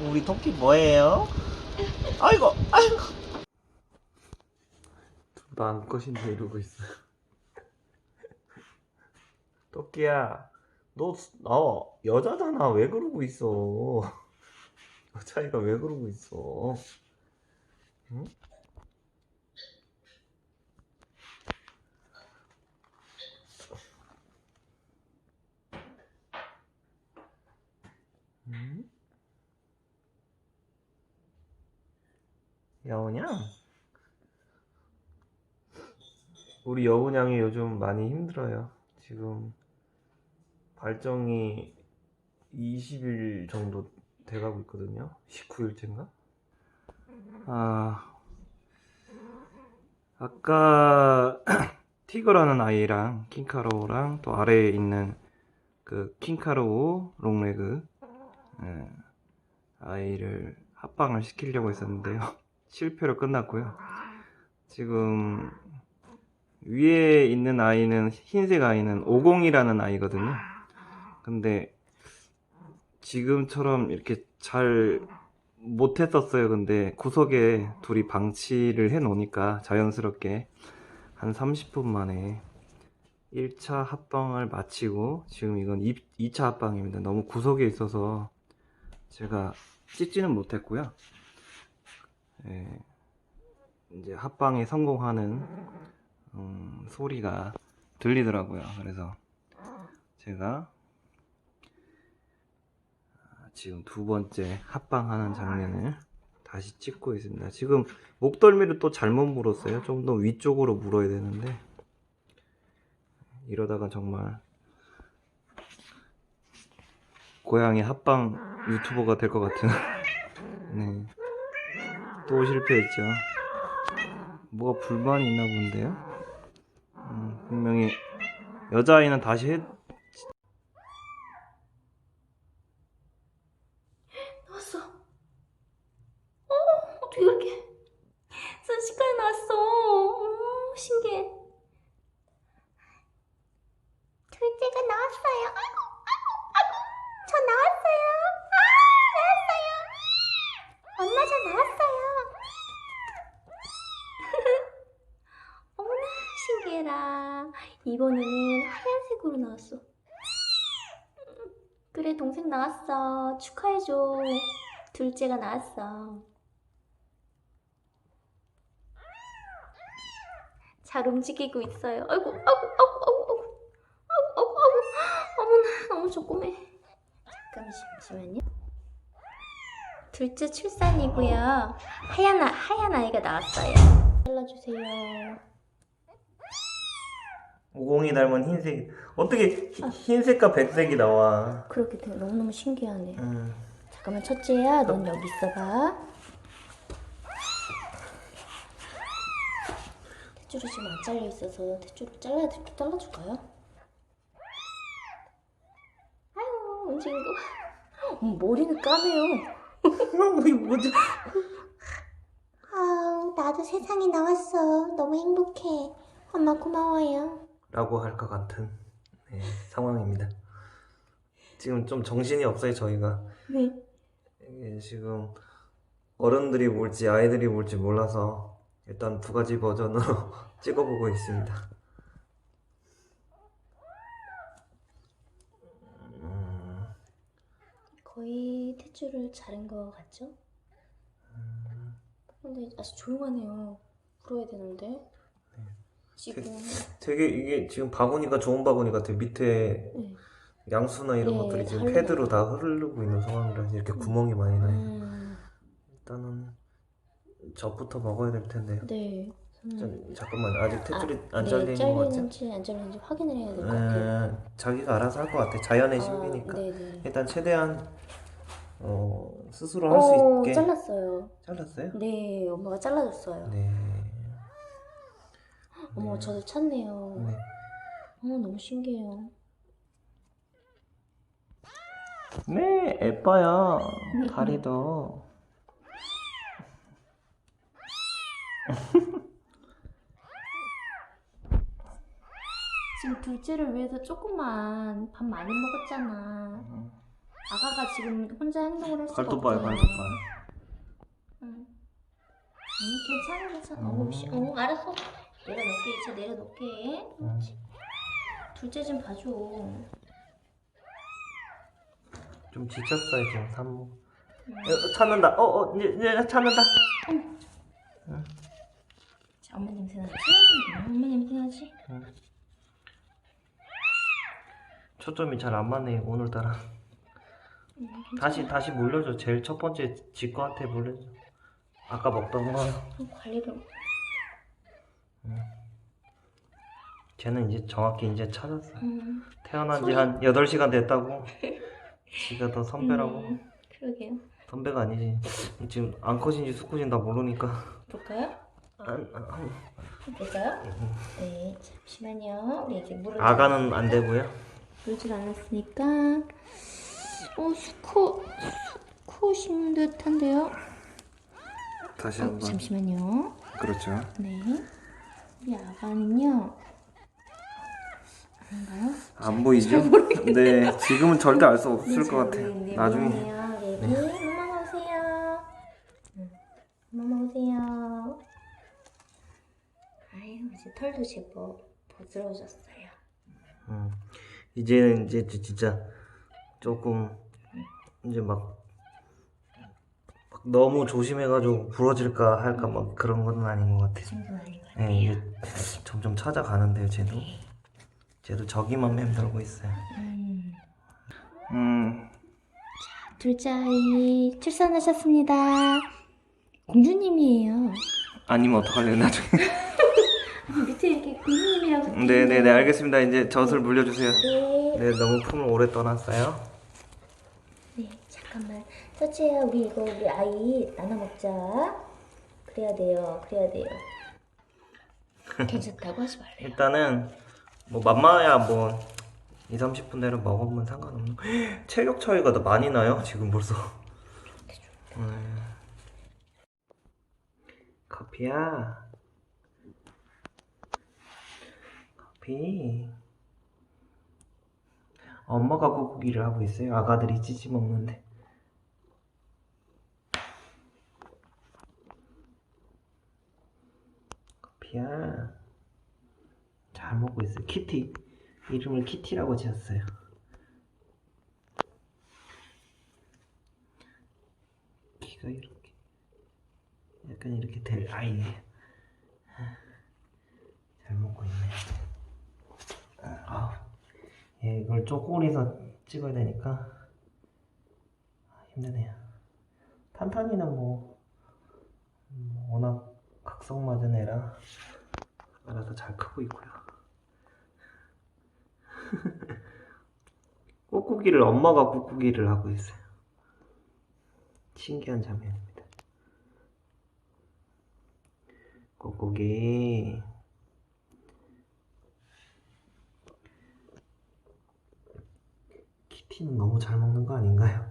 우리 토끼 뭐예요? 아이고, 아이고. 마음껏인데 이러고 있어요. 토끼야, 너, 너 여자잖아. 왜 그러고 있어? 여자애가 왜 그러고 있어? 응? 응? 여우냥? 우리 여우냥이 요즘 많이 힘들어요. 지금 발정이 20일 정도 돼가고 있거든요. 19일째인가? 아, 아까 티거라는 아이랑 킹카로우랑 또 아래에 있는 그 킹카로우 롱레그 예, 아이를 합방을 시키려고 했었는데요. 실패로 끝났고요. 지금 위에 있는 아이는 흰색 아이는 50이라는 아이거든요. 근데 지금처럼 이렇게 잘 못했었어요. 근데 구석에 둘이 방치를 해 놓으니까 자연스럽게 한 30분 만에 1차 합방을 마치고 지금 이건 2, 차 합방입니다. 너무 구석에 있어서 제가 찍지는 못했고요. 예, 이제 합방에 성공하는 음, 소리가 들리더라고요. 그래서 제가 지금 두 번째 합방하는 장면을 다시 찍고 있습니다. 지금 목덜미를 또 잘못 물었어요. 좀 더 위쪽으로 물어야 되는데 이러다가 정말 고양이 합방 유튜버가 될 것 같은 네. 또 실패했죠. 뭐가 불만이 있나 본데요. 음, 분명히 여자아이는 다시 해, 신기해라. 이번에는 하얀색으로 나왔어. 그래 동생 나왔어. 축하해줘. 둘째가 나왔어. 잘 움직이고 있어요. 아이고 아이고 아이고 아이고 아이고. 아이고 아이고. 어머나 너무 조그매. 잠깐만 잠시만요. 둘째 출산이고요. 하얀, 아, 하얀 아이가 나왔어요. 잘라주세요 50이 닮은 흰색. 어떻게 히- 흰색과 백색이 나와? 그렇게 돼. 너무너무 신기하네. 음, 잠깐만 첫째야 넌 여기 있어봐. 탯줄이 지금 안 잘려 있어서 탯줄을 잘라 잘라줄까요? 아유 움직이는 거 봐. 어머, 머리는 까매요. 이게 뭐지? 아우 나도 세상에 나왔어. 너무 행복해. 엄마 고마워요 라고 할 것 같은 네, 상황입니다. 지금 좀 정신이 없어요 저희가. 네. 지금 어른들이 뭘지 아이들이 뭘지 몰라서 일단 두 가지 버전으로 찍어보고 있습니다. 음, 거의 탯줄을 자른 거 같죠? 근데 아주 조용하네요. 불어야 되는데 지금 되게 이게 지금 바구니가 좋은 바구니 같아요. 밑에 네. 양수나 이런 네, 것들이 지금 다 패드로 다 흐르고 있는 상황이라 이렇게 구멍이 많이 나요. 음, 일단은 저부터 먹어야 될 텐데요. 네. 음. 좀, 잠깐만 아직 탯줄이 안 네, 잘리는 것 같죠? 잘리는지 안 잘리는지 확인을 해야 될 것 같아요. 음, 자기가 알아서 할 것 같아. 자연의 아, 신비니까. 네네. 일단 최대한 어, 스스로 할수 어, 있게 잘랐어요. 잘랐어요? 네, 엄마가 잘라줬어요. 네. 어머, 네. 저도 찾네요. 네. 어머, 너무 신기해요. 네, 예뻐요. 다리도. 지금 둘째를 위해서 조금만 밥 많이 먹었잖아. 음, 아가가 지금 혼자 행동을 할 수가 갈도빠요, 없잖아요. 갈도빠요. 응. 응, 괜찮아, 괜찮아. 음. 어, 씨, 어, 알았어. 내려놓게, 이제 내려놓게. 음. 둘째 좀 봐줘. 좀 지쳤어요 지금 산모. 음. 어, 찾는다. 어, 어, 이제, 이제 찾는다. 자, 엄마 냄새 나지? 응, 엄마 냄새 나지? 초점이 잘 안 맞네 오늘따라. 응, 다시 다시 물려줘. 제일 첫 번째 지 거한테 물려줘. 아까 먹던 거. 좀 관리를. 쟤는 이제 정확히 이제 찾았어. 음, 태어난 지 한 8시간 됐다고. 지가 더 선배라고. 음, 그러게요. 선배가 아니지. 지금 암컷인지 수컷인지 다 모르니까. 볼까요? 안- 안- 볼까요? 네, 잠시만요. 우리 이제 물을 아가는 안 되고요. 물질 않았으니까. 어, 수컷, 수컷인 듯한데요? 다시 어, 잠시만요. 그렇죠. 네. 우리 아가는요. 안 보이죠? 네, 지금은 절대 알 수 없을 네, 것 같아요. 네, 네, 나중에. 미안해요. 네, 네. 엄마 오세요. 응. 엄마 오세요. 아유, 이제 털도 제법 부드러워졌어요. 음, 이제는 이제 지- 진짜 조금 이제 막, 막 너무 조심해가지고 부러질까 할까 막 그런 건 아닌 것그 같아요. 정도는 아닌 것 같아요. 네, 이제 점점 찾아가는데요, 쟤도. 쟤도 저기만 맴돌고 있어요. 음. 음, 둘째 아이 출산하셨습니다. 공주님이에요. 아니면 어떡할래요, 나중에. 밑에 이렇게 공주님이라고 네네네, 있네요. 알겠습니다. 이제 젖을 물려주세요. 네. 네, 너무 품을 오래 떠났어요. 네, 잠깐만. 서치야, 우리 이거 우리 아이 나눠 먹자. 그래야 돼요. 그래야 돼요. 괜찮다고 하지 말래요. 일단은 뭐 맘마야 뭐 2, 30분 내로 먹으면 상관없는 체력 차이가 더 많이 나요? 지금 벌써? 음. 커피야. 커피. 엄마가 꾹꾹이를 하고 있어요. 아가들이 찌찌 먹는데. 커피야 잘 먹고 있어요. 키티. 이름을 키티라고 지었어요. 키가 이렇게 약간 이렇게 될 아이예요. 잘 먹고 있네. 아, 예, 이걸 쪼꼬리서 찍어야 되니까 힘드네요. 탄탄이는 뭐, 음, 워낙 각성 맞은 애라 알아서 잘 크고 있고요. 꾹꾹이를 엄마가 꾹꾹이를 하고 있어요. 신기한 장면입니다. 꾹꾹이 키티는 너무 잘 먹는 거 아닌가요?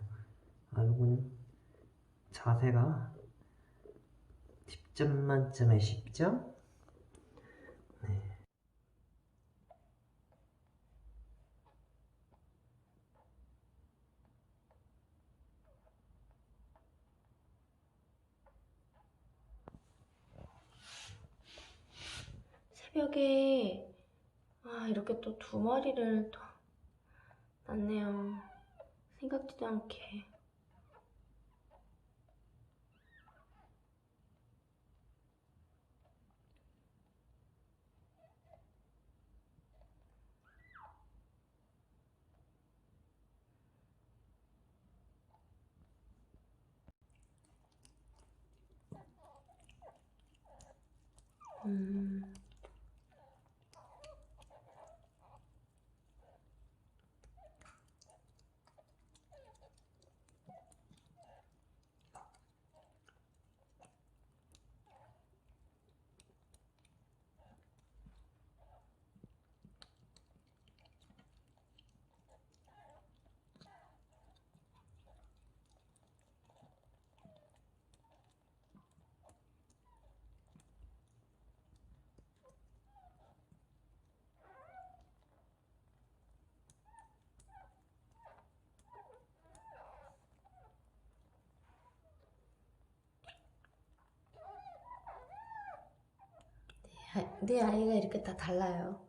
아이고는 자세가 10점 만점에 10점? 새벽에 아 이렇게 또 두 마리를 또 낳네요. 생각지도 않게. 내 아이가 이렇게 다 달라요.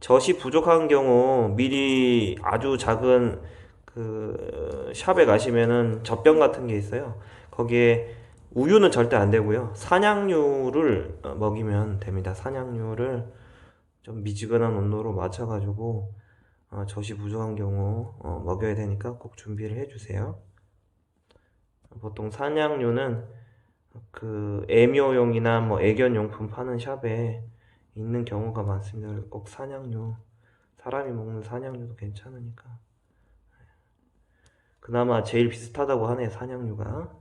젖이 부족한 경우 미리 아주 작은 그 샵에 가시면은 젖병 같은 게 있어요. 거기에 우유는 절대 안 되고요. 산양유를 어, 먹이면 됩니다. 산양유를 좀 미지근한 온도로 맞춰가지고 어, 젖이 부족한 경우 어, 먹여야 되니까 꼭 준비를 해주세요. 보통 산양유는 그 애묘용이나 뭐 애견용품 파는 샵에 있는 경우가 많습니다. 꼭 산양류, 사람이 먹는 산양류도 괜찮으니까. 그나마 제일 비슷하다고 하네요, 산양류가.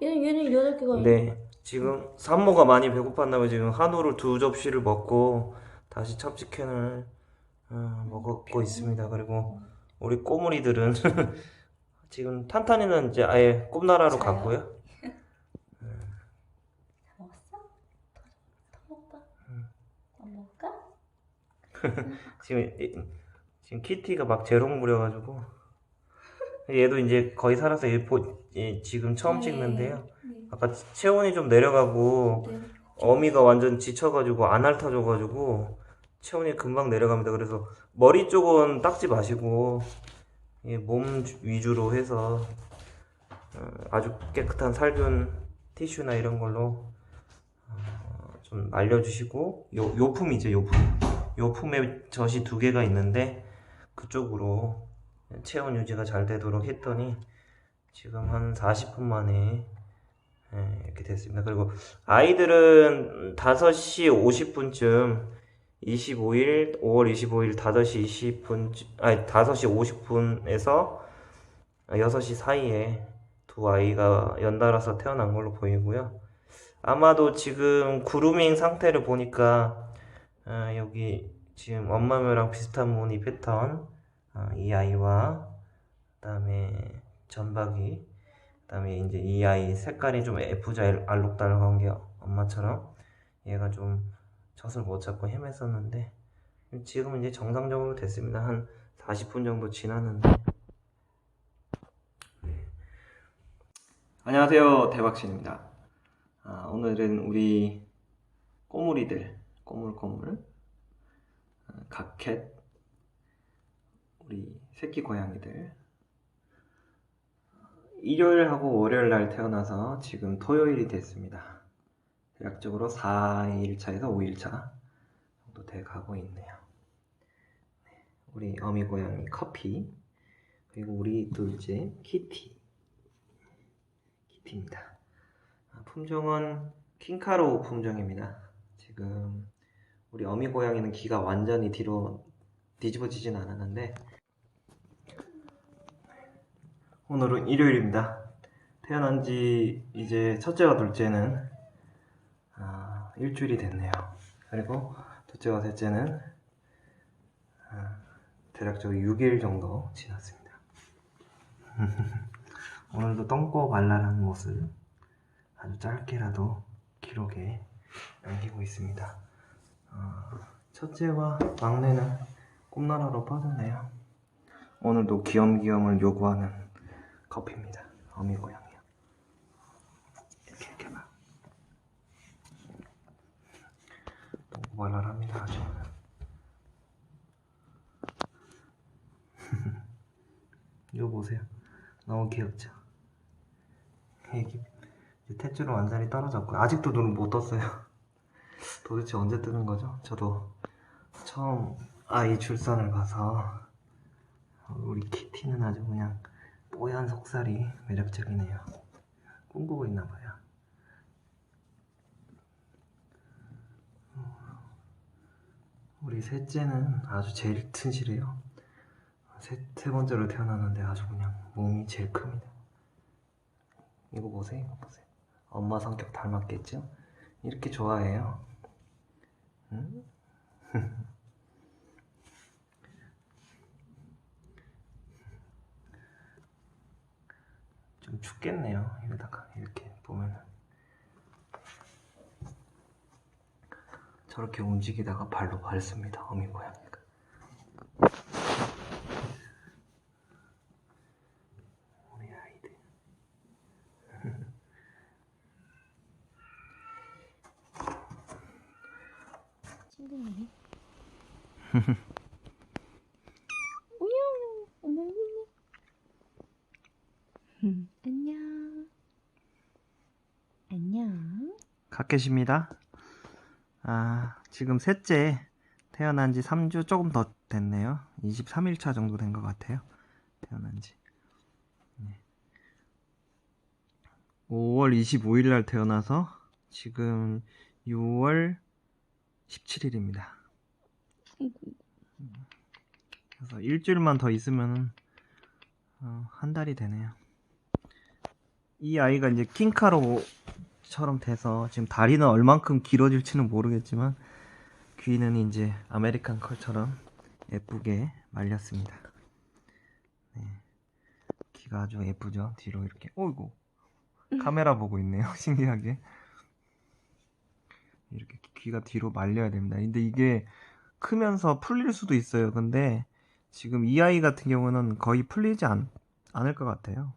얘는 얘는 여덟 개가 네, 지금 산모가 많이 배고팠나봐요. 지금 한우를 두 접시를 먹고 다시 찹치캔을 어, 먹고 있습니다. 그리고 우리 꼬물이들은 지금 탄탄이는 이제 아예 꿈나라로? 갔고요. 다 먹었어? 더 먹어봐. 안 먹을까? 지금 이- 지금 키티가 막 재롱 부려가지고 얘도 이제 거의 살아서 얘 보- 얘 지금 처음 네. 찍는데요. 네. 아까 체온이 좀 내려가고 네. 어미가 완전 지쳐가지고 안 핥아줘가지고 체온이 금방 내려갑니다. 그래서 머리 쪽은 닦지 마시고 예, 몸 주- 위주로 해서 어, 아주 깨끗한 살균 티슈나 이런 걸로 어, 좀 말려주시고 요, 요품이죠 요품 요 품에 젖이 두 개가 있는데 그쪽으로 체온 유지가 잘 되도록 했더니 지금 한 40분 만에 예, 이렇게 됐습니다. 그리고 아이들은 5시 50분쯤 25일 5월 25일 5시 20분 아니 5시 50분에서 6시 사이에 두 아이가 연달아서 태어난 걸로 보이고요. 아마도 지금 그루밍 상태를 보니까 아, 여기 지금 엄마묘랑 비슷한 무늬 패턴 아, 이 아이와 그 다음에 전박이 그 다음에 이제 이 아이 색깔이 좀 F자 알록달록한 게 엄마처럼 얘가 좀 젖을 못 잡고 헤맸었는데 지금 이제 정상적으로 됐습니다. 한 40분 정도 지났는데 안녕하세요 대박신입니다. 아, 오늘은 우리 꼬물이들 꼬물꼬물 아, 각캣 우리 새끼 고양이들 일요일하고 월요일 날 태어나서 지금 토요일이 됐습니다. 대략적으로 4일차에서 5일차 정도 돼 가고 있네요. 네, 우리 어미 고양이 커피 그리고 우리 둘째 키티 키티입니다. 아, 품종은 킹카로 품종입니다. 지금 우리 어미 고양이는 귀가 완전히 뒤로 뒤집어지진 않았는데 오늘은 일요일입니다. 태어난 지 이제 첫째와 둘째는 아, 일주일이 됐네요. 그리고 둘째와 셋째는 아, 대략적으로 6일 정도 지났습니다. 오늘도 똥꼬 발랄한 모습 아주 짧게라도 기록에 남기고 있습니다. 어, 첫째와 막내는 꿈나라로 빠졌네요. 오늘도 귀염귀염을 요구하는 커피입니다. 어미 고양이요. 이렇게 이렇게 봐. 너무 발랄합니다. 아주. 이거 보세요. 너무 귀엽죠? 이제 탯줄은 완전히 떨어졌고 아직도 눈을 못 떴어요. 도대체 언제 뜨는 거죠? 저도 처음 아이 출산을 봐서 우리 키티는 아주 그냥 뽀얀 속살이 매력적이네요. 꿈꾸고 있나 봐요. 우리 셋째는 아주 제일 튼실해요. 세, 세 번째로 태어났는데 아주 그냥 몸이 제일 큽니다. 이거 보세요, 이거 보세요. 엄마 성격 닮았겠죠? 이렇게 좋아해요. 응? 좀 춥겠네요. 이러다가 이렇게 보면은 저렇게 움직이다가 발로 밟습니다. 어미 고양이가. 우리 아이들. 친구네. 오야, 어머, 어머. 안녕. 안녕. 가켓입니다. 아, 지금 셋째 태어난 지 3주 조금 더 됐네요. 23일차 정도 된 것 같아요. 태어난 지. 네. 5월 25일 날 태어나서 지금 6월 17일입니다. 그래서 일주일만 더 있으면 어, 한 달이 되네요. 이 아이가 이제 킹카로 처럼 돼서 지금 다리는 얼만큼 길어질지는 모르겠지만 귀는 이제 아메리칸 컬처럼 예쁘게 말렸습니다. 네. 귀가 아주 예쁘죠? 뒤로 이렇게 어이구 카메라 보고 있네요. 신기하게 이렇게 귀가 뒤로 말려야 됩니다. 근데 이게 크면서 풀릴 수도 있어요. 근데 지금 이 아이 같은 경우는 거의 풀리지 않, 않을 것 같아요.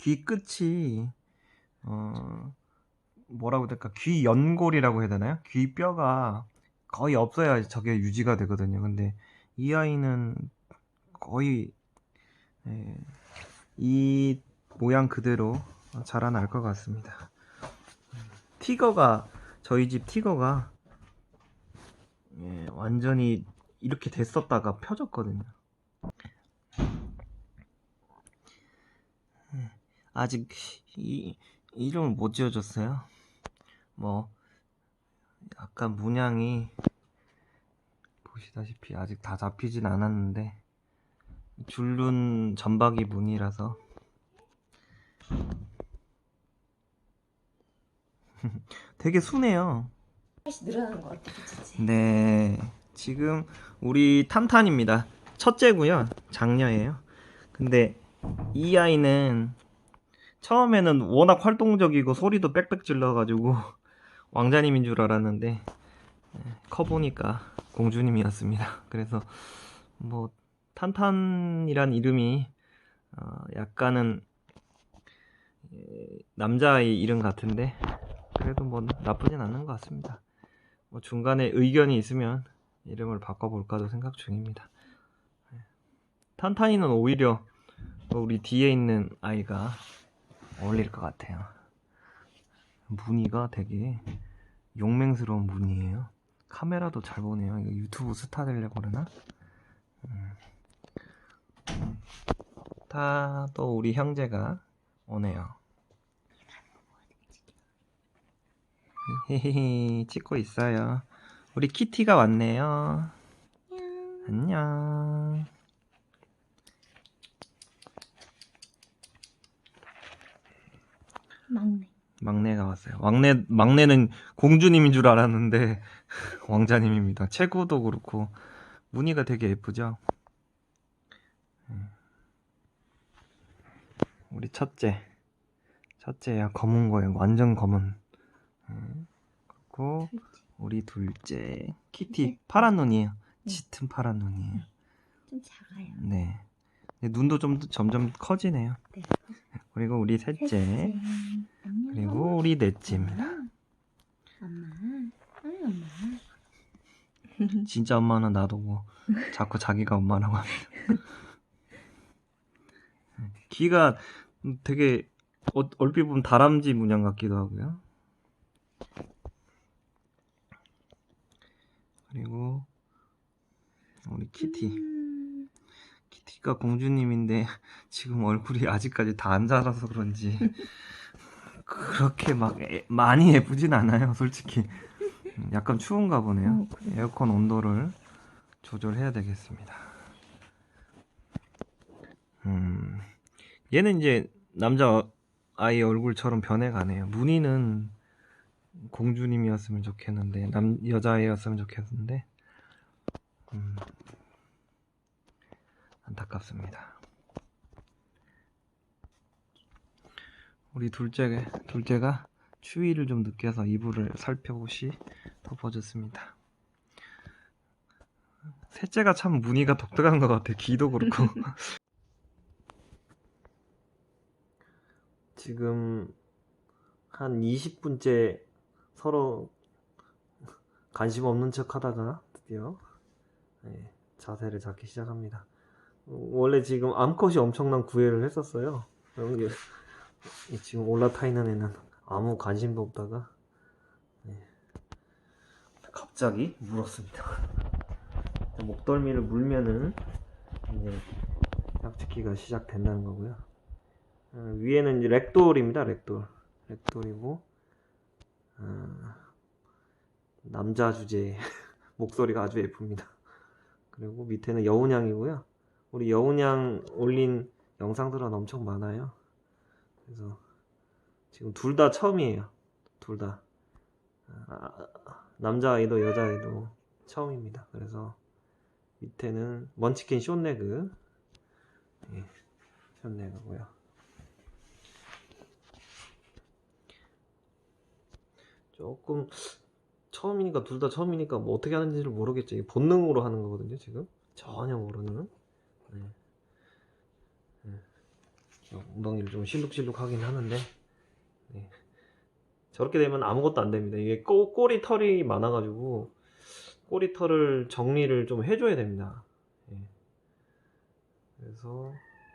이귀 끝이 어 뭐라고 될까 귀 연골이라고 해야 되나요? 귀 뼈가 거의 없어야 저게 유지가 되거든요. 근데 이 아이는 거의 예, 이 모양 그대로 자라날 것 같습니다. 티거가 저희 집 티거가 예, 완전히 이렇게 됐었다가 펴졌거든요. 아직 이 이름을 못 지어줬어요. 뭐 약간 문양이 보시다시피 아직 다 잡히진 않았는데 줄눈 점박이 무늬라서 되게 순해요. 훨씬 늘어나는 것 같아, 그치? 네, 지금 우리 탄탄입니다. 첫째고요, 장녀예요. 근데 이 아이는 처음에는 워낙 활동적이고 소리도 빽빽 질러가지고 왕자님인 줄 알았는데 예, 커 보니까 공주님이었습니다. 그래서 뭐 탄탄이란 이름이 어, 약간은 예, 남자의 이름 같은데 그래도 뭐 나쁘진 않는 것 같습니다. 뭐 중간에 의견이 있으면 이름을 바꿔볼까도 생각 중입니다. 예. 탄탄이는 오히려 우리 뒤에 있는 아이가 어울릴 것 같아요. 무늬가 되게 용맹스러운 무늬예요. 카메라도 잘 보네요. 이거 유튜브 스타 되려고 그러나? 음. 다또 우리 형제가 오네요. 히히히 찍고 있어요. 우리 키티가 왔네요. 안녕. 막내. 막내가 왔어요. 막내 막내는 공주님인 줄 알았는데 왕자님입니다. 체구도 그렇고 무늬가 되게 예쁘죠. 음. 우리 첫째, 첫째야 검은 거예요. 완전 검은. 음. 그리고 우리 둘째 키티 파란 눈이에요. 짙은 파란 눈이에요. 좀 작아요. 네. 눈도 좀 점점 커지네요. 네. 그리고 우리 셋째, 안녕. 그리고 우리 넷째입니다. 엄마. 응, 엄마. 진짜 엄마는 놔두고 자꾸 자기가 엄마라고 합니다. 귀가 되게 어- 얼핏 보면 다람쥐 문양 같기도 하고요. 그리고 우리 키티. 음, 키티가 공주님인데 지금 얼굴이 아직까지 다 안 자라서 그런지 그렇게 막 애- 많이 예쁘진 않아요, 솔직히. 음, 약간 추운가 보네요. 에어컨 온도를 조절해야 되겠습니다. 음, 얘는 이제 남자 아이 얼굴처럼 변해가네요. 무늬는 공주님이었으면 좋겠는데 남 여자아이였으면 좋겠는데 음, 안타깝습니다. 우리 둘째 둘째가 추위를 좀 느껴서 이불을 살펴보시 덮어줬습니다. 셋째가 참 무늬가 독특한 것 같아. 귀도 그렇고. 지금 한 20분째 서로 관심 없는 척 하다가 드디어 네, 자세를 잡기 시작합니다. 어, 원래 지금 암컷이 엄청난 구애를 했었어요. 여기 이 지금 올라타 있는 애는 아무 관심도 없다가 네, 갑자기 물었습니다. 목덜미를 물면은 이제 약짓기가 시작된다는 거고요. 어, 위에는 이제 렉돌입니다. 렉돌. 렉돌이고 어, 남자 주제 목소리가 아주 예쁩니다. 그리고 밑에는 여운양이고요. 우리 여운양 올린 영상들은 엄청 많아요. 그래서 지금 둘 다 처음이에요. 둘 다. 아, 남자아이도 여자아이도 처음입니다. 그래서 밑에는 먼치킨 쇼네그. 예, 쇼네그고요. 조금 처음이니까 둘 다 처음이니까 뭐 어떻게 하는지를 모르겠죠. 본능으로 하는 거거든요. 지금 전혀 모르는. 네. 네. 엉덩이를 좀 실룩실룩 하긴 하는데 네. 저렇게 되면 아무것도 안 됩니다. 이게 꼬, 꼬리 털이 많아 가지고 꼬리 털을 정리를 좀 해줘야 됩니다. 예. 그래서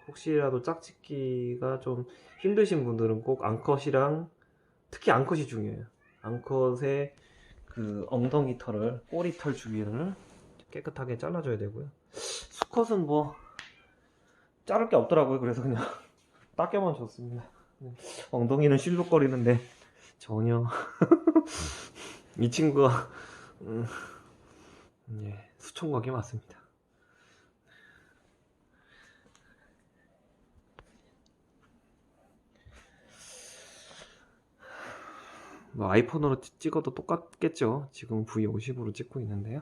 혹시라도 짝짓기가 좀 힘드신 분들은 꼭 암컷이랑 특히 암컷이 중요해요. 암컷의 그 엉덩이 털을 꼬리 털 주위를 깨끗하게 잘라줘야 되고요. 수컷은 뭐 자를 게 없더라고요. 그래서 그냥 닦여만 줬습니다. 네. 엉덩이는 실룩거리는데 전혀 이 친구가 음, 예, 수총각이 맞습니다. 뭐 아이폰으로 찍- 찍어도 똑같겠죠. 지금 V50으로 찍고 있는데요.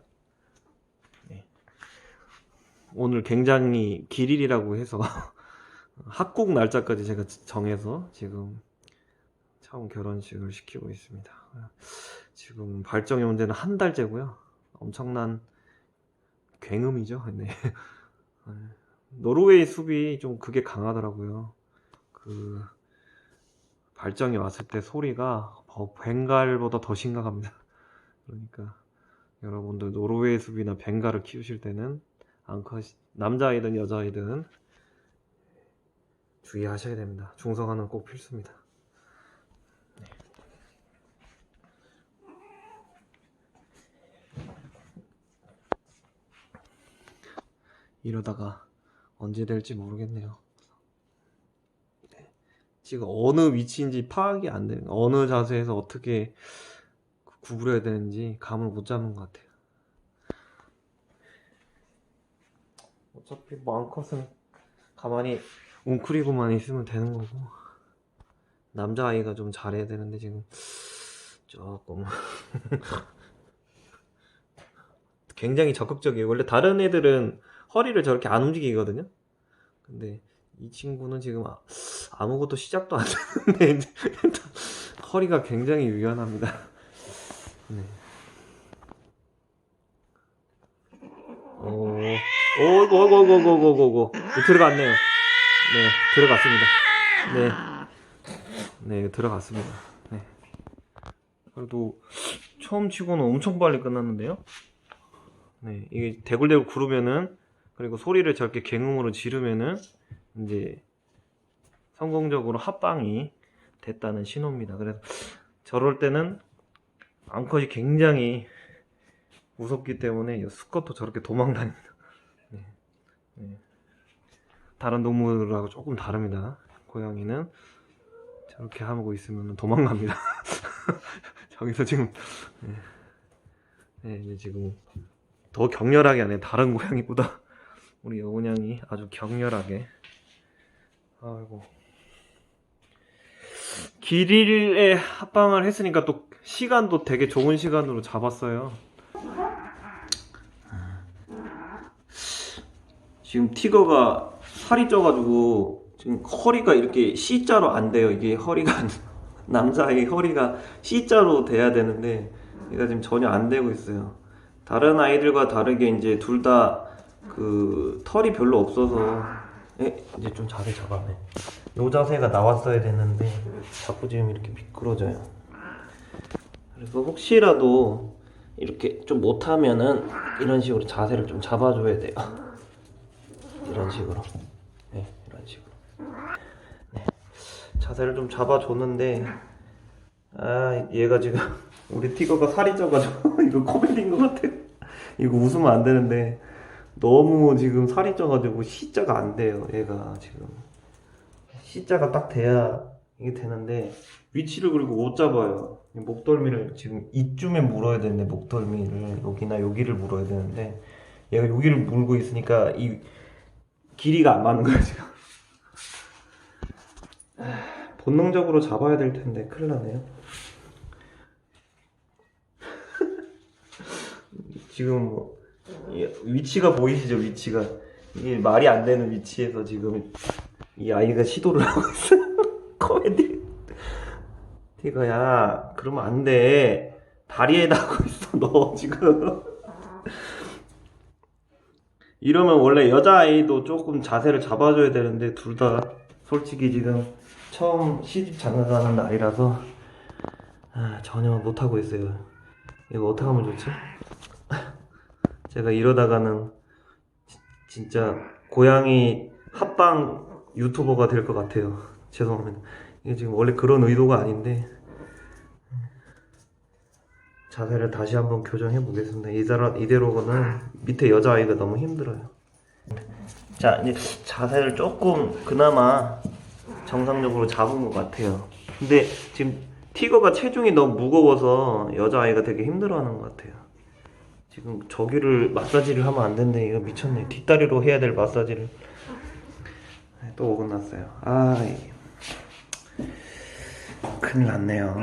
네. 오늘 굉장히 길일이라고 해서 합국 날짜까지 제가 정해서 지금 처음 결혼식을 시키고 있습니다. 지금 발정의 문제는 한 달째고요. 엄청난 굉음이죠. 네. 네. 노르웨이 숲이 좀 그게 강하더라고요. 그 발정이 왔을 때 소리가 더 벵갈보다 더 심각합니다. 그러니까 여러분들 노르웨이 숲이나 벵갈을 키우실 때는 암컷 남자아이든 여자아이든 주의하셔야 됩니다. 중성화는 꼭 필수입니다. 네. 이러다가 언제 될지 모르겠네요. 네. 지금 어느 위치인지 파악이 안 되는, 어느 자세에서 어떻게 구부려야 되는지 감을 못 잡는 것 같아요. 어차피 뭐 암컷은 가만히 웅크리고만 있으면 되는 거고 남자아이가 좀 잘해야 되는데 지금 조금 굉장히 적극적이에요. 원래 다른 애들은 허리를 저렇게 안 움직이거든요. 근데 이 친구는 지금 아- 아무것도 시작도 안 했는데 허리가 굉장히 유연합니다. 네. 오, 오고, 오고, 오고, 오고, 오고, 오고. 들어갔네요. 네, 들어갔습니다. 네. 네, 들어갔습니다. 네. 그래도 처음 치고는 엄청 빨리 끝났는데요. 네, 이게 대굴대굴 구르면은 그리고 소리를 저렇게 갱음으로 지르면은 이제 성공적으로 합방이 됐다는 신호입니다. 그래서 저럴 때는 암컷이 굉장히 무섭기 때문에 이 수컷도 저렇게 도망다닙니다. 네. 네. 다른 동물하고 조금 다릅니다. 고양이는 저렇게 하고 있으면 도망갑니다. 저기서 지금 네, 네, 이제 지금 더 격렬하게 하네. 다른 고양이보다 우리 여운양이 아주 격렬하게. 아이고. 길일에 합방을 했으니까 또 시간도 되게 좋은 시간으로 잡았어요. 지금 티거가 살이 쪄가지고 지금 허리가 이렇게 C자로 안 돼요. 이게 허리가 남자의 허리가 C자로 돼야 되는데 얘가 지금 전혀 안 되고 있어요. 다른 아이들과 다르게 이제 둘 다 그 털이 별로 없어서 에, 이제 좀 자세 잡았네. 요 자세가 나왔어야 되는데 자꾸 지금 이렇게 미끄러져요. 그래서 혹시라도 이렇게 좀 못하면은 이런 식으로 자세를 좀 잡아줘야 돼요. 이런 식으로. 네, 이런 식으로. 네. 자세를 좀 잡아줬는데, 아, 얘가 지금, 우리 티거가 살이 쪄가지고, 이거 코미디인 것 같아요. 이거 웃으면 안 되는데, 너무 지금 살이 쪄가지고, C자가 안 돼요, 얘가 지금. C자가 딱 돼야 이게 되는데, 위치를 그리고 못 잡아요. 이 목덜미를 지금 이쯤에 물어야 되는데, 목덜미를, 여기나 여기를 물어야 되는데, 얘가 여기를 물고 있으니까, 이 길이가 안 맞는 거야 지금. 아, 본능적으로 잡아야 될 텐데 큰일 나네요. 지금 뭐이 위치가 보이시죠 위치가 이게 말이 안 되는 위치에서 지금 이 아이가 시도를 하고 있어요. 코미디. 티가야 그러면 안 돼. 다리에다 하고 있어 너 지금. 이러면 원래 여자아이도 조금 자세를 잡아줘야 되는데 둘 다 솔직히 지금 처음 시집 장가가는 나이라서 아, 전혀 못하고 있어요. 이거 어떻게 하면 좋지? 제가 이러다가는 지- 진짜 고양이 합방 유튜버가 될 것 같아요. 죄송합니다. 이게 지금 원래 그런 의도가 아닌데 자세를 다시 한번 교정해 보겠습니다. 이대로, 이대로는 밑에 여자아이가 너무 힘들어요. 자, 이제 자세를 조금 그나마 정상적으로 잡은 것 같아요. 근데 지금 티거가 체중이 너무 무거워서 여자아이가 되게 힘들어하는 것 같아요. 지금 저기를 마사지를 하면 안 된대. 이거 미쳤네. 뒷다리로 해야 될 마사지를. 또 어긋났어요. 아, 이- 큰일 났네요.